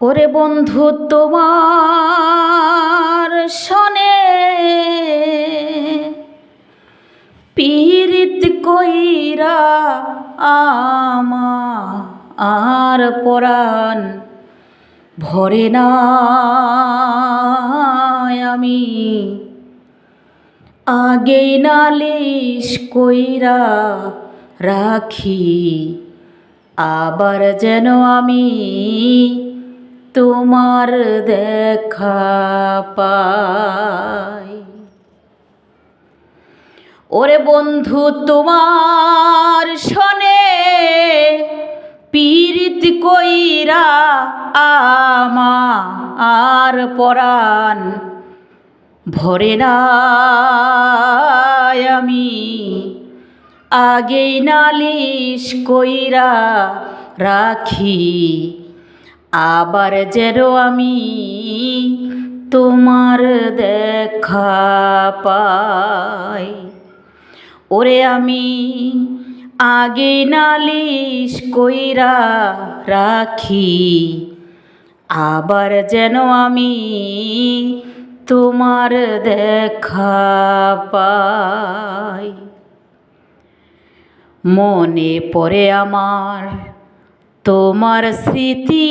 ওরে বন্ধু, তোমার সনে পীড়িত কইরা আমা আর পরাণ ভরে না আমি। আগেই নালিশ কইরা রাখি, আবার যেন আমি তোমার দেখা পাই। ওরে বন্ধু, তোমার শনে পীরিত কইরা আমা আর পরাণ ভরে না আমি। আগেই নালিশ কইরা রাখি আবার যেন আমি তোমার দেখা পাই। ওরে আমি আগে নালিশ কইরা রাখি, আবার যেন আমি তোমার দেখা পাই। মনে পড়ে আমার তোমার স্মৃতি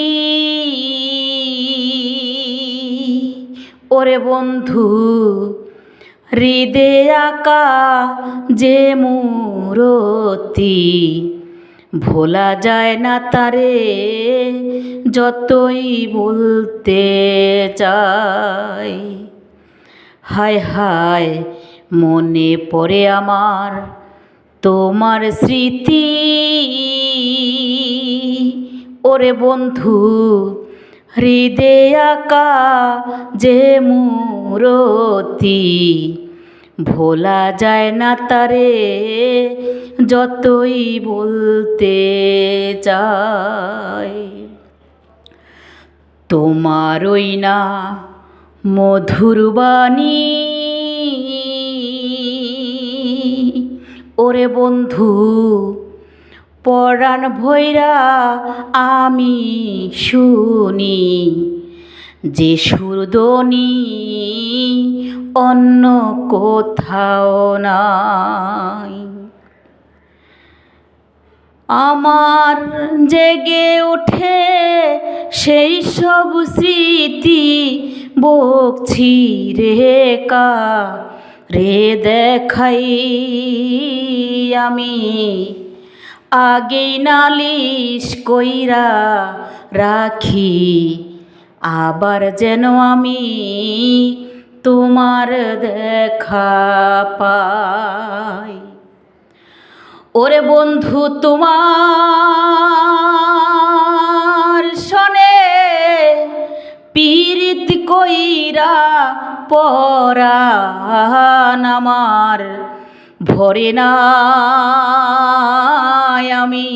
ওরে বন্ধু, হৃদে আঁকা যে মূরতি, ভোলা যায় না তারে যতই বলতে চাই। হায় হায়, মনে পড়ে আমার তোমার স্মৃতি। ওরে বন্ধু হৃদে আঁকা যে মূরতি, ভোলা যায় না তারে যতই বলতে চাই তোমার ওই না মধুর বাণী, ওরে বন্ধু পরাণ ভৈরা আমি শুনি, যে সুরদনি অন্য কোথাও নাই। আমার জেগে ওঠে সেই সব স্মৃতি বকছি রে কা রে দেখাই আমি। আগেই নালিশ কইরা রাখি, আবার যেন আমি তোমার দেখা পাই। ওরে বন্ধু, তোমার শনে পীরিত কইরা পরাণ আমার, ভরে না আমি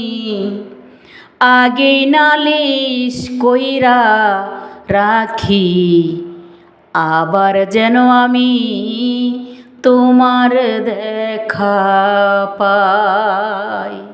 আগে নালিশ কইরা রাখি আবার যেন আমি তোমার দেখা পাই।